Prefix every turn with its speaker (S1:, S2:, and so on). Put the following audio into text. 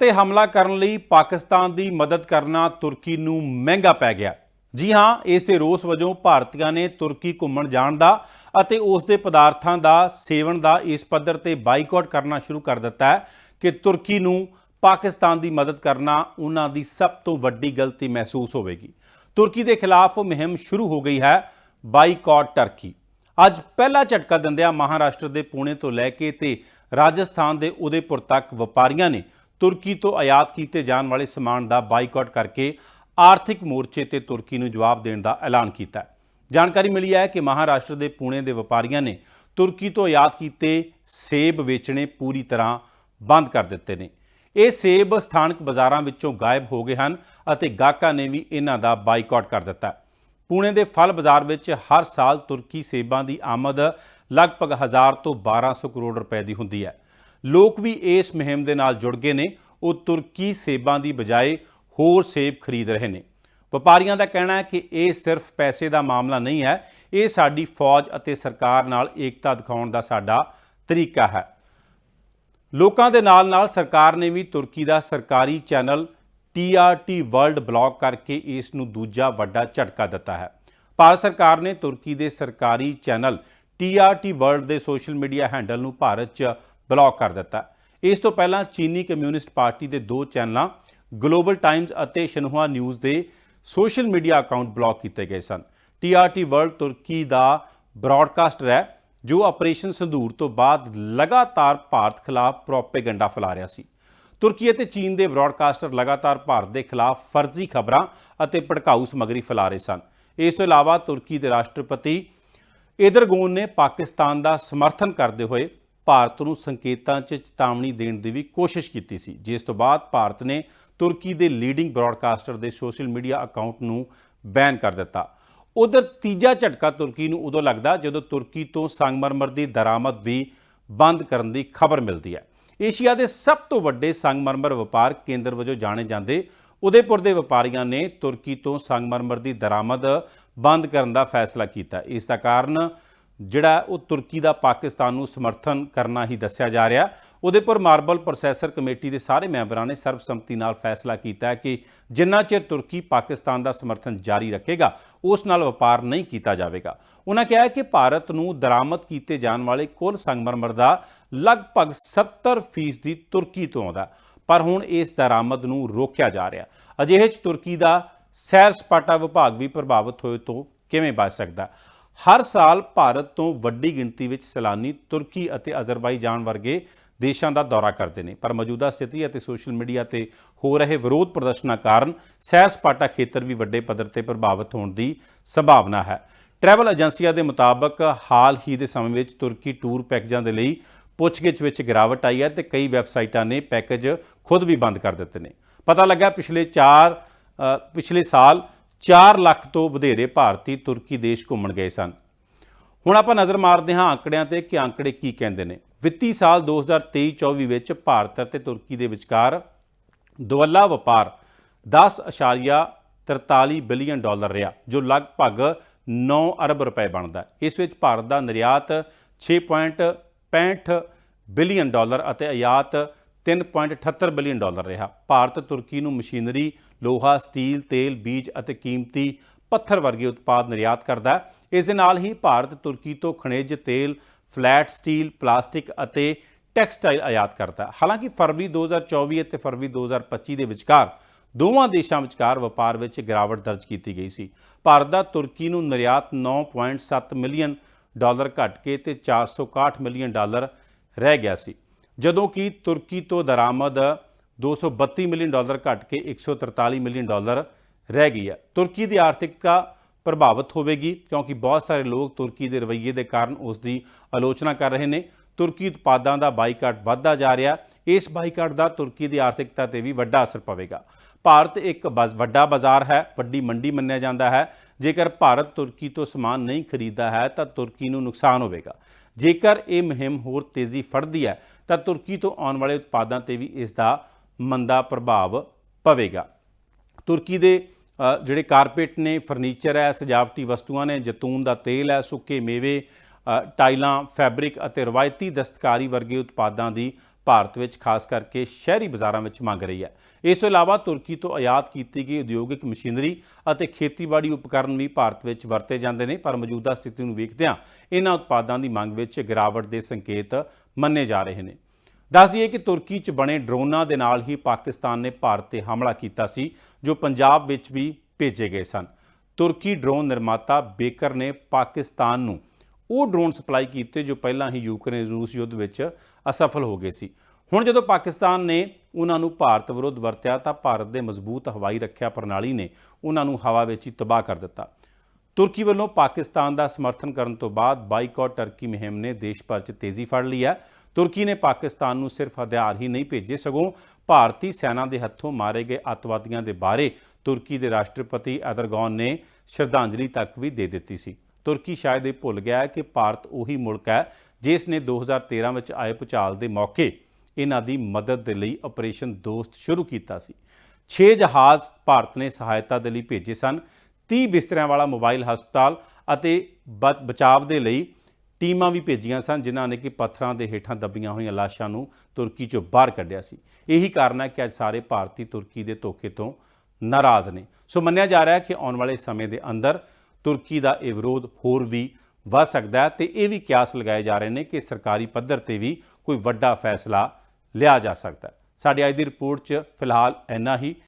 S1: ਤੇ ਹਮਲਾ ਕਰਨ ਲਈ ਪਾਕਿਸਤਾਨ ਦੀ ਮਦਦ ਕਰਨਾ ਤੁਰਕੀ ਨੂੰ ਮਹਿੰਗਾ ਪੈ ਗਿਆ। ਜੀ ਹਾਂ, ਇਸ ਦੇ ਰੋਸ ਵਜੋਂ ਭਾਰਤੀਆਂ ਨੇ ਤੁਰਕੀ ਘੁੰਮਣ ਜਾਣ ਦਾ ਅਤੇ ਉਸ ਦੇ ਪਦਾਰਥਾਂ ਦਾ ਸੇਵਨ ਦਾ ਇਸ ਪੱਧਰ ਤੇ ਬਾਈਕਾਟ ਕਰਨਾ ਸ਼ੁਰੂ ਕਰ ਦਿੱਤਾ ਹੈ ਕਿ ਤੁਰਕੀ ਨੂੰ ਪਾਕਿਸਤਾਨ ਦੀ ਮਦਦ ਕਰਨਾ ਉਹਨਾਂ ਦੀ ਸਭ ਤੋਂ ਵੱਡੀ ਗਲਤੀ ਮਹਿਸੂਸ ਹੋਵੇਗੀ। ਤੁਰਕੀ ਦੇ ਖਿਲਾਫ ਮੁਹਿੰਮ ਸ਼ੁਰੂ ਹੋ ਗਈ ਹੈ ਬਾਈਕਾਟ ਟਰਕੀ। ਅੱਜ ਪਹਿਲਾ ਝਟਕਾ ਦਿੰਦਿਆਂ ਮਹਾਰਾਸ਼ਟਰ ਦੇ ਪੁਣੇ ਤੋਂ ਲੈ ਕੇ ਤੇ ਰਾਜਸਥਾਨ ਦੇ ਉਦੈਪੁਰ ਤੱਕ ਵਪਾਰੀਆਂ ਨੇ ਤੁਰਕੀ ਤੋਂ ਆਯਾਤ ਕੀਤੇ ਜਾਣ ਵਾਲੇ ਸਮਾਨ ਦਾ ਬਾਈਕਾਟ ਕਰਕੇ ਆਰਥਿਕ ਮੋਰਚੇ ਤੇ ਤੁਰਕੀ ਨੂੰ ਜਵਾਬ ਦੇਣ ਦਾ ਐਲਾਨ ਕੀਤਾ ਹੈ। ਜਾਣਕਾਰੀ ਮਿਲੀ ਹੈ ਕਿ ਮਹਾਰਾਸ਼ਟਰ ਦੇ ਪੁਣੇ ਦੇ ਵਪਾਰੀਆਂ ਨੇ ਤੁਰਕੀ ਤੋਂ ਆਯਾਤ ਕੀਤੇ ਸੇਬ ਵੇਚਣੇ ਪੂਰੀ ਤਰ੍ਹਾਂ ਬੰਦ ਕਰ ਦਿੱਤੇ ਨੇ। ਇਹ ਸੇਬ ਸਥਾਨਕ ਬਾਜ਼ਾਰਾਂ ਵਿੱਚੋਂ ਗਾਇਬ ਹੋ ਗਏ ਹਨ ਅਤੇ ਗਾਹਕਾਂ ਨੇ ਵੀ ਇਹਨਾਂ ਦਾ ਬਾਈਕਾਟ ਕਰ ਦਿੱਤਾ ਹੈ। ਪੁਣੇ ਦੇ ਫਲ ਬਾਜ਼ਾਰ ਵਿੱਚ ਹਰ ਸਾਲ ਤੁਰਕੀ ਸੇਬਾਂ ਦੀ ਆਮਦ ਲਗਭਗ 1000 ਤੋਂ 1200 ਕਰੋੜ ਰੁਪਏ ਦੀ ਹੁੰਦੀ ਹੈ। ਲੋਕ ਵੀ ਇਸ ਮੁਹਿੰਮ ਦੇ ਨਾਲ ਜੁੜ ਗਏ ਨੇ। ਉਹ ਤੁਰਕੀ ਸੇਬਾਂ ਦੀ ਬਜਾਏ ਹੋਰ ਸੇਬ ਖਰੀਦ ਰਹੇ ਨੇ। ਵਪਾਰੀਆਂ ਦਾ ਕਹਿਣਾ ਹੈ ਕਿ ਇਹ ਸਿਰਫ ਪੈਸੇ ਦਾ ਮਾਮਲਾ ਨਹੀਂ ਹੈ। ਇਹ ਸਾਡੀ ਫੌਜ ਅਤੇ ਸਰਕਾਰ ਨਾਲ ਏਕਤਾ ਦਿਖਾਉਣ ਦਾ ਸਾਡਾ ਤਰੀਕਾ ਹੈ। ਲੋਕਾਂ ਦੇ ਨਾਲ-ਨਾਲ ਸਰਕਾਰ ਨੇ ਵੀ ਤੁਰਕੀ ਦਾ ਸਰਕਾਰੀ ਚੈਨਲ TRT ਵਰਲਡ ਬਲੌਕ ਕਰਕੇ ਇਸ ਨੂੰ ਦੂਜਾ ਵੱਡਾ ਝਟਕਾ ਦਿੱਤਾ ਹੈ। ਭਾਰਤ ਸਰਕਾਰ ਨੇ ਤੁਰਕੀ ਦੇ ਸਰਕਾਰੀ ਚੈਨਲ TRT ਵਰਲਡ ਦੇ ਸੋਸ਼ਲ ਮੀਡੀਆ ਹੈਂਡਲ ਨੂੰ ਭਾਰਤ 'ਚ ਬਲੌਕ ਕਰ ਦਿੱਤਾ। ਇਸ ਤੋਂ ਪਹਿਲਾਂ ਚੀਨੀ ਕਮਿਊਨਿਸਟ ਪਾਰਟੀ ਦੇ ਦੋ ਚੈਨਲਾਂ, ਗਲੋਬਲ ਟਾਈਮਜ਼ ਅਤੇ ਸ਼ਨਹੁਆ ਨਿਊਜ਼ ਦੇ ਸੋਸ਼ਲ ਮੀਡੀਆ ਅਕਾਊਂਟ ਬਲੌਕ ਕੀਤੇ ਗਏ ਸਨ। TRT ਵਰਲਡ ਤੁਰਕੀ ਦਾ ਬ੍ਰਾਡਕਾਸਟਰ ਹੈ, ਜੋ ਆਪਰੇਸ਼ਨ ਸੰਧੂਰ ਤੋਂ ਬਾਅਦ ਲਗਾਤਾਰ ਭਾਰਤ ਖਿਲਾਫ ਪ੍ਰੋਪੇਗੈਂਡਾ ਫੈਲਾ ਰਿਹਾ ਸੀ। ਤੁਰਕੀ ਅਤੇ ਚੀਨ ਦੇ ਬ੍ਰਾਡਕਾਸਟਰ ਲਗਾਤਾਰ ਭਾਰਤ ਦੇ ਖਿਲਾਫ ਫਰਜ਼ੀ ਖਬਰਾਂ ਅਤੇ ਭੜਕਾਊ ਸਮੱਗਰੀ ਫੈਲਾ ਰਹੇ ਸਨ। ਇਸ ਤੋਂ ਇਲਾਵਾ ਤੁਰਕੀ ਦੇ ਰਾਸ਼ਟਰਪਤੀ ਇਦਰਗੋਨ ਨੇ ਪਾਕਿਸਤਾਨ ਦਾ ਸਮਰਥਨ ਕਰਦੇ ਹੋਏ ਭਾਰਤ ਨੂੰ ਸੰਕੇਤਾਂ 'ਚ ਚੇਤਾਵਨੀ ਦੇਣ ਦੀ ਵੀ ਕੋਸ਼ਿਸ਼ ਕੀਤੀ ਸੀ। ਜਿਸ ਤੋਂ ਬਾਅਦ ਭਾਰਤ ਨੇ ਤੁਰਕੀ ਦੇ ਲੀਡਿੰਗ ਬ੍ਰਾਡਕਾਸਟਰ ਦੇ ਸੋਸ਼ਲ ਮੀਡੀਆ ਅਕਾਊਂਟ ਨੂੰ ਬੈਨ ਕਰ ਦਿੱਤਾ। ਉਧਰ ਤੀਜਾ ਝਟਕਾ ਤੁਰਕੀ ਨੂੰ ਉਦੋਂ ਲੱਗਦਾ ਜਦੋਂ ਤੁਰਕੀ ਤੋਂ ਸੰਗਮਰਮਰ ਦੀ ਦਰਾਮਦ ਵੀ ਬੰਦ ਕਰਨ ਦੀ ਖਬਰ ਮਿਲਦੀ ਹੈ। ਏਸ਼ੀਆ ਦੇ ਸਭ ਤੋਂ ਵੱਡੇ ਸੰਗਮਰਮਰ ਵਪਾਰ ਕੇਂਦਰ ਵਜੋਂ ਜਾਣੇ ਜਾਂਦੇ ਉਦੈਪੁਰ ਦੇ ਵਪਾਰੀਆਂ ਨੇ ਤੁਰਕੀ ਤੋਂ ਸੰਗਮਰਮਰ ਦੀ ਦਰਾਮਦ ਬੰਦ ਕਰਨ ਦਾ ਫੈਸਲਾ ਕੀਤਾ। ਇਸ ਦਾ ਕਾਰਨ ਜਿਹੜਾ ਉਹ ਤੁਰਕੀ ਦਾ ਪਾਕਿਸਤਾਨ ਨੂੰ ਸਮਰਥਨ ਕਰਨਾ ਹੀ ਦੱਸਿਆ ਜਾ ਰਿਹਾ। ਉਦੈਪੁਰ ਮਾਰਬਲ ਪ੍ਰੋਸੈਸਰ ਕਮੇਟੀ ਦੇ ਸਾਰੇ ਮੈਂਬਰਾਂ ਨੇ ਸਰਬਸੰਮਤੀ ਨਾਲ ਫੈਸਲਾ ਕੀਤਾ ਕਿ ਜਿੰਨਾ ਚਿਰ ਤੁਰਕੀ ਪਾਕਿਸਤਾਨ ਦਾ ਸਮਰਥਨ ਜਾਰੀ ਰੱਖੇਗਾ, ਉਸ ਨਾਲ ਵਪਾਰ ਨਹੀਂ ਕੀਤਾ ਜਾਵੇਗਾ। ਉਹਨਾਂ ਕਿਹਾ ਕਿ ਭਾਰਤ ਨੂੰ ਦਰਾਮਦ ਕੀਤੇ ਜਾਣ ਵਾਲੇ ਕੁੱਲ ਸੰਗਮਰਮਰ ਦਾ ਲਗਭਗ 70% ਦੀ ਤੁਰਕੀ ਤੋਂ ਆਉਂਦਾ ਪਰ ਹੁਣ ਇਸ ਦਰਾਮਦ ਨੂੰ ਰੋਕਿਆ ਜਾ ਰਿਹਾ। ਅਜਿਹੇ 'ਚ ਤੁਰਕੀ ਦਾ ਸੈਰ ਸਪਾਟਾ ਵਿਭਾਗ ਵੀ ਪ੍ਰਭਾਵਿਤ ਹੋਏ ਤੋਂ ਕਿਵੇਂ ਬਚ ਸਕਦਾ ਹਰ ਸਾਲ ਭਾਰਤ ਤੋਂ ਵੱਡੀ ਗਿਣਤੀ ਵਿੱਚ ਸੈਲਾਨੀ ਤੁਰਕੀ ਅਤੇ ਅਜ਼ਰਬਾਈਜਾਨ ਵਰਗੇ ਦੇਸ਼ਾਂ ਦਾ ਦੌਰਾ ਕਰਦੇ ਨੇ। ਪਰ ਮੌਜੂਦਾ ਸਥਿਤੀ ਅਤੇ ਸੋਸ਼ਲ ਮੀਡੀਆ ਤੇ ਹੋ ਰਹੇ ਵਿਰੋਧ ਪ੍ਰਦਰਸ਼ਨਾਂ ਕਾਰਨ ਸੈਰ ਸਪਾਟਾ ਖੇਤਰ ਵੀ ਵੱਡੇ ਪੱਧਰ ਤੇ ਪ੍ਰਭਾਵਿਤ ਹੋਣ ਦੀ ਸੰਭਾਵਨਾ ਹੈ। ਟਰੈਵਲ ਏਜੰਸੀਆਂ ਦੇ ਮੁਤਾਬਕ ਹਾਲ ਹੀ ਦੇ ਸਮੇਂ ਵਿੱਚ ਤੁਰਕੀ ਟੂਰ ਪੈਕੇਜਾਂ ਦੇ ਲਈ ਪੁੱਛਗਿੱਛ ਵਿੱਚ ਗਿਰਾਵਟ ਆਈ ਹੈ ਤੇ ਕਈ ਵੈਬਸਾਈਟਾਂ ਨੇ ਪੈਕੇਜ ਖੁਦ ਵੀ ਬੰਦ ਕਰ ਦਿੱਤੇ ਨੇ। ਪਤਾ ਲੱਗਾ ਪਿਛਲੇ 4 ਪਿਛਲੇ ਸਾਲ 4 ਲੱਖ ਤੋਂ ਵਧੇਰੇ ਭਾਰਤੀ ਤੁਰਕੀ ਦੇਸ਼ ਘੁੰਮਣ ਗਏ ਸਨ ਹੁਣ ਆਪਾਂ ਨਜ਼ਰ ਮਾਰਦੇ ਹਾਂ ਆંકੜਿਆਂ ਤੇ ਕਿ ਆંકੜੇ ਕੀ ਕਹਿੰਦੇ ਨੇ ਵਿੱਤੀ ਸਾਲ 2023-24 ਵਿੱਚ ਭਾਰਤ ਅਤੇ ਤੁਰਕੀ ਦੇ ਵਿਚਕਾਰ ਦੁਵੱਲਾ ਵਪਾਰ 10.43 ਬਿਲੀਅਨ ਡਾਲਰ ਰਿਹਾ, ਜੋ ਲਗਭਗ 9 ਅਰਬ ਰੁਪਏ ਬਣਦਾ ਹੈ। ਇਸ ਵਿੱਚ ਭਾਰਤ ਦਾ ਨਿਰਯਾਤ 6.65 ਬਿਲੀਅਨ ਡਾਲਰ ਅਤੇ ਆਯਾਤ 3.78 ਬਿਲੀਅਨ ਡਾਲਰ ਰਿਹਾ। ਭਾਰਤ, ਤੁਰਕੀ ਨੂੰ ਮਸ਼ੀਨਰੀ, ਲੋਹਾ, ਸਟੀਲ, ਤੇਲ, ਬੀਜ ਅਤੇ ਕੀਮਤੀ ਪੱਥਰ ਵਰਗੇ ਉਤਪਾਦ ਨਿਰਯਾਤ ਕਰਦਾ ਹੈ। ਇਸ ਦੇ ਨਾਲ ਹੀ ਭਾਰਤ, ਤੁਰਕੀ ਤੋਂ ਖਣਿਜ ਤੇਲ, ਫਲੈਟ ਸਟੀਲ, ਪਲਾਸਟਿਕ ਅਤੇ ਟੈਕਸਟਾਈਲ ਆਯਾਤ ਕਰਦਾ ਹੈ। ਹਾਲਾਂਕਿ ਫਰਵਰੀ 2024 ਅਤੇ ਫਰਵਰੀ 2025 ਦੇ ਵਿਚਕਾਰ ਦੋਵਾਂ ਦੇਸ਼ਾਂ ਵਿਚਕਾਰ ਵਪਾਰ ਵਿੱਚ ਗਿਰਾਵਟ ਦਰਜ ਕੀਤੀ ਗਈ ਸੀ। ਭਾਰਤ ਦਾ ਤੁਰਕੀ ਨੂੰ ਨਿਰਯਾਤ 9.7 ਮਿਲੀਅਨ ਡਾਲਰ ਘਟ ਕੇ ਤੇ 461 ਮਿਲੀਅਨ ਡਾਲਰ ਰਹਿ ਗਿਆ ਸੀ। ਜਦੋਂ ਕਿ ਤੁਰਕੀ ਤੋਂ ਦਰਾਮਦ 232 ਮਿਲੀਅਨ ਡਾਲਰ ਘਟ ਕੇ 143 ਮਿਲੀਅਨ ਡਾਲਰ ਰਹਿ ਗਈ ਹੈ। ਤੁਰਕੀ ਦੀ ਆਰਥਿਕਤਾ ਪ੍ਰਭਾਵਿਤ ਹੋਵੇਗੀ ਕਿਉਂਕਿ ਬਹੁਤ ਸਾਰੇ ਲੋਕ ਤੁਰਕੀ ਦੇ ਰਵੱਈਏ ਦੇ ਕਾਰਨ ਉਸ ਦੀ ਆਲੋਚਨਾ ਕਰ ਰਹੇ ਨੇ। ਤੁਰਕੀ ਉਤਪਾਦਾਂ ਦਾ ਬਾਈਕਾਟ ਵੱਧਦਾ ਜਾ ਰਿਹਾ। ਇਸ ਬਾਈਕਾਟ ਦਾ ਤੁਰਕੀ ਦੀ ਆਰਥਿਕਤਾ ਤੇ ਵੀ ਵੱਡਾ ਅਸਰ ਪਵੇਗਾ। ਭਾਰਤ ਇੱਕ ਬਜ਼- ਵੱਡਾ ਬਾਜ਼ਾਰ ਹੈ, ਵੱਡੀ ਮੰਡੀ ਮੰਨਿਆ ਜਾਂਦਾ ਹੈ। ਜੇਕਰ ਭਾਰਤ ਤੁਰਕੀ ਤੋਂ ਸਮਾਨ ਨਹੀਂ ਖਰੀਦਦਾ ਹੈ, ਤਾਂ ਤੁਰਕੀ ਨੂੰ ਨੁਕਸਾਨ ਹੋਵੇਗਾ। ਜੇਕਰ ਇਹ ਮੁਹਿੰਮ ਹੋਰ ਤੇਜ਼ੀ ਫੜਦੀ ਹੈ, ਤਾਂ ਤੁਰਕੀ ਤੋਂ ਆਉਣ ਵਾਲੇ ਉਤਪਾਦਾਂ ਤੇ ਵੀ ਇਸ ਦਾ ਮੰਦਾ ਪ੍ਰਭਾਵ ਪਵੇਗਾ। ਤੁਰਕੀ ਦੇ ਜਿਹੜੇ ਕਾਰਪੇਟ ਨੇ, ਫਰਨੀਚਰ ਹੈ, ਸਜਾਵਟੀ ਵਸਤੂਆਂ ਨੇ, ਜੈਤੂਨ ਦਾ ਤੇਲ ਹੈ, ਸੁੱਕੇ ਮੇਵੇ ਟਾਈਲਾਂ, ਫੈਬਰਿਕ ਅਤੇ ਰਵਾਇਤੀ ਦਸਤਕਾਰੀ ਵਰਗੇ ਉਤਪਾਦਾਂ ਦੀ ਭਾਰਤ ਵਿੱਚ, ਖਾਸ ਕਰਕੇ ਸ਼ਹਿਰੀ ਬਾਜ਼ਾਰਾਂ ਵਿੱਚ ਮੰਗ ਰਹੀ ਹੈ। ਇਸ ਤੋਂ ਇਲਾਵਾ ਤੁਰਕੀ ਤੋਂ ਆਯਾਤ ਕੀਤੀ ਗਈ ਉਦਯੋਗਿਕ ਮਸ਼ੀਨਰੀ ਅਤੇ ਖੇਤੀਬਾੜੀ ਉਪਕਰਨ ਵੀ ਭਾਰਤ ਵਿੱਚ ਵਰਤੇ ਜਾਂਦੇ ਨੇ, ਪਰ ਮੌਜੂਦਾ ਸਥਿਤੀ ਨੂੰ ਵੇਖਦਿਆਂ ਇਹਨਾਂ ਉਤਪਾਦਾਂ ਦੀ ਮੰਗ ਵਿੱਚ ਗਿਰਾਵਟ ਦੇ ਸੰਕੇਤ ਮੰਨੇ ਜਾ ਰਹੇ ਨੇ। ਦੱਸ ਦਈਏ ਕਿ ਤੁਰਕੀ 'ਚ ਬਣੇ ਡਰੋਨਾਂ ਦੇ ਨਾਲ ਹੀ ਪਾਕਿਸਤਾਨ ਨੇ ਭਾਰਤ ਤੇ ਹਮਲਾ ਕੀਤਾ ਸੀ, ਜੋ ਪੰਜਾਬ ਵਿੱਚ ਵੀ ਭੇਜੇ ਗਏ ਸਨ। ਤੁਰਕੀ ਡਰੋਨ ਨਿਰਮਾਤਾ ਬੇਕਰ ਨੇ ਪਾਕਿਸਤਾਨ ਨੂੰ ਉਹ ਡਰੋਨ ਸਪਲਾਈ ਕੀਤੇ ਜੋ ਪਹਿਲਾਂ ਹੀ ਯੂਕਰੇਨ, ਰੂਸ ਯੁੱਧ ਵਿੱਚ ਅਸਫਲ ਹੋ ਗਏ ਸੀ। ਹੁਣ ਜਦੋਂ ਪਾਕਿਸਤਾਨ ਨੇ ਉਹਨਾਂ ਨੂੰ ਭਾਰਤ ਵਿਰੁੱਧ ਵਰਤਿਆ ਤਾਂ ਭਾਰਤ ਦੇ ਮਜ਼ਬੂਤ ਹਵਾਈ ਰੱਖਿਆ ਪ੍ਰਣਾਲੀ ਨੇ ਉਹਨਾਂ ਨੂੰ ਹਵਾ ਵਿੱਚ ਹੀ ਤਬਾਹ ਕਰ ਦਿੱਤਾ। ਤੁਰਕੀ ਵੱਲੋਂ ਪਾਕਿਸਤਾਨ ਦਾ ਸਮਰਥਨ ਕਰਨ ਤੋਂ ਬਾਅਦ ਬਾਈਕਾਟ ਟਰਕੀ ਮੁਹਿੰਮ ਨੇ ਦੇਸ਼ ਭਰ 'ਚ ਤੇਜ਼ੀ ਫੜ ਲਈ ਹੈ। ਤੁਰਕੀ ਨੇ ਪਾਕਿਸਤਾਨ ਨੂੰ ਸਿਰਫ ਹਥਿਆਰ ਹੀ ਨਹੀਂ ਭੇਜੇ, ਸਗੋਂ ਭਾਰਤੀ ਸੈਨਾ ਦੇ ਹੱਥੋਂ ਮਾਰੇ ਗਏ ਅੱਤਵਾਦੀਆਂ ਦੇ ਬਾਰੇ ਤੁਰਕੀ ਦੇ ਰਾਸ਼ਟਰਪਤੀ ਐਰਦੋਗਨ ਨੇ ਸ਼ਰਧਾਂਜਲੀ ਤੱਕ ਵੀ ਦੇ ਦਿੱਤੀ ਸੀ। ਤੁਰਕੀ ਸ਼ਾਇਦ ਇਹ ਭੁੱਲ ਗਿਆ ਹੈ ਕਿ ਭਾਰਤ ਉਹੀ ਮੁਲਕ ਹੈ ਜਿਸ ਨੇ 2013 ਵਿੱਚ ਆਏ ਭੁਚਾਲ ਦੇ ਮੌਕੇ ਇਹਨਾਂ ਦੀ ਮਦਦ ਦੇ ਲਈ ਆਪਰੇਸ਼ਨ ਦੋਸਤ ਸ਼ੁਰੂ ਕੀਤਾ ਸੀ। 6 ਜਹਾਜ਼ ਭਾਰਤ ਨੇ ਸਹਾਇਤਾ ਦੇ ਲਈ ਭੇਜੇ ਸਨ 30 ਬਿਸਤਰਿਆਂ ਵਾਲਾ ਮੋਬਾਈਲ ਹਸਪਤਾਲ ਅਤੇ ਬ- ਬਚਾਵ ਦੇ ਲਈ ਟੀਮਾਂ ਵੀ ਭੇਜੀਆਂ ਸਨ, ਜਿਨ੍ਹਾਂ ਨੇ ਕਿ ਪੱਥਰਾਂ ਦੇ ਹੇਠਾਂ ਦੱਬੀਆਂ ਹੋਈਆਂ ਲਾਸ਼ਾਂ ਨੂੰ ਤੁਰਕੀ ਚੋਂ ਬਾਹਰ ਕੱਢਿਆ ਸੀ। ਇਹੀ ਕਾਰਨ ਹੈ ਕਿ ਅੱਜ ਸਾਰੇ ਭਾਰਤੀ ਤੁਰਕੀ ਦੇ ਧੋਖੇ ਤੋਂ ਨਾਰਾਜ਼ ਨੇ। ਸੋ ਮੰਨਿਆ ਜਾ ਰਿਹਾ ਹੈ ਕਿ ਆਉਣ ਵਾਲੇ ਸਮੇਂ ਦੇ ਅੰਦਰ ਤੁਰਕੀ ਦਾ ਇਹ ਵਿਰੋਧ ਹੋਰ ਵੀ ਵੱਧ ਸਕਦਾ ਹੈ ਤੇ ਇਹ ਵੀ ਕਿਆਸ ਲਗਾਏ ਜਾ ਰਹੇ ਨੇ ਕਿ ਸਰਕਾਰੀ ਪੱਧਰ ਤੇ ਵੀ ਕੋਈ ਵੱਡਾ ਫੈਸਲਾ ਲਿਆ ਜਾ ਸਕਦਾ ਹੈ। ਸਾਡੀ ਅੱਜ ਦੀ ਰਿਪੋਰਟ 'ਚ ਫਿਲਹਾਲ ਇੰਨਾ ਹੀ।